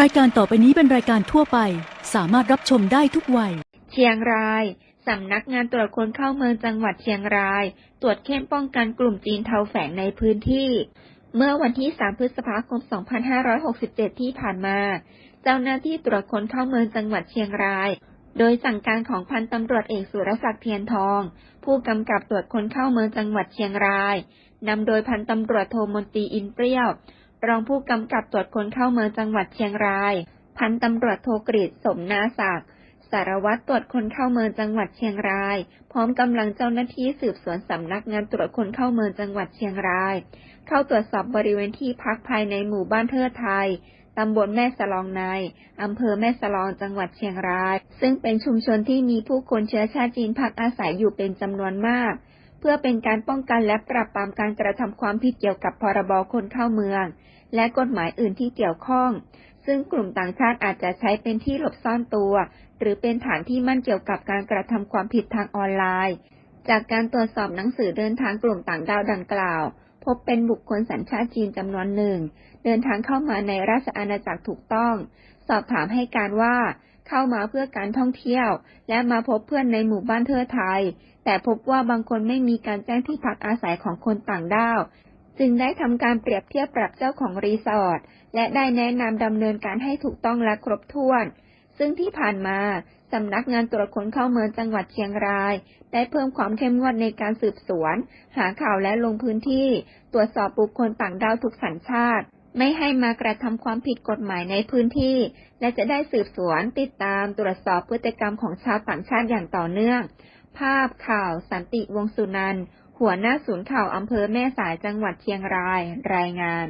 รายการต่อไปนี้เป็นรายการทั่วไป สามารถรับชมได้ทุกวัย เชียงราย สำนักงานตรวจคนเข้าเมืองจังหวัดเชียงราย ตรวจเข้มป้องกันกลุ่มจีนเทาแฝงในพื้นที่ เมื่อวันที่ 3 พฤษภาคม 2567 ที่ผ่านมา เจ้าหน้าที่ตรวจคนเข้าเมืองจังหวัดเชียงราย โดยสั่งการของพันตำรวจเอกสุรศักดิ์เทียนทอง ผู้กำกับตรวจคนเข้าเมืองจังหวัดเชียงรายนำโดยพันตำรวจโทมนตรีอินเปรี้ยว รองผู้กำกับตรวจคนเข้าเมืองจังหวัดเชียงราย พันตำรวจโทกฤษสมนาศักดิ์สารวัตรตรวจคนเข้าเมืองจังหวัดเชียงราย พร้อมกำลังเจ้าหน้าที่สืบสวนสำนักงานตรวจคนเข้าเมืองจังหวัดเชียงราย เข้าตรวจสอบบริเวณที่พักภายในหมู่บ้านเทิดไทยตำบลแม่สลองในอำเภอแม่สลองจังหวัดเชียงราย ซึ่งเป็นชุมชนที่มีผู้คนเชื้อชาติจีนพักอาศัยอยู่เป็นจำนวนมาก เพื่อเป็นการป้องกันและปราบปรามการกระทำความผิดเกี่ยวกับพรบคนเข้าเมือง และกฎหมายอื่นที่เกี่ยวข้อง ซึ่งกลุ่มต่างชาติอาจจะใช้เป็นที่หลบซ่อนตัว หรือเป็นฐานที่มั่นเกี่ยวกับการกระทำความผิดทางออนไลน์ จากการตรวจสอบหนังสือเดินทางกลุ่มต่างดาวดังกล่าว พบเป็นบุคคลสัญชาติจีนจำนวนหนึ่ง เดินทางเข้ามาในราชอาณาจักรถูกต้อง สอบถามให้การว่า เข้ามาเพื่อการท่องเที่ยว และมาพบเพื่อนในหมู่บ้านเทิดไทย แต่พบว่าบางคนไม่มีการแจ้งที่พักอาศัยของคนต่างด้าว จึงได้ทำการเปรียบเทียบปรับเจ้าของรีสอร์ทและได้แนะนำดำเนินการให้ถูกต้องและครบถ้วน ซึ่งที่ผ่านมาสำนักงานตรวจคนเข้าเมืองจังหวัดเชียงราย ได้เพิ่มความเข้มงวดในการสืบสวน หาข่าวและลงพื้นที่ ตรวจสอบบุคคลต่างด้าวทุกสัญชาติ ไม่ให้มากระทำความผิดกฎหมายในพื้นที่ และจะได้สืบสวนติดตามตรวจสอบพฤติกรรมของชาวต่างชาติอย่างต่อเนื่อง ภาพข่าวสันติวงสุนันหัวหน้าศูนย์ข่าวอำเภอแม่สายจังหวัดเชียงรายรายงาน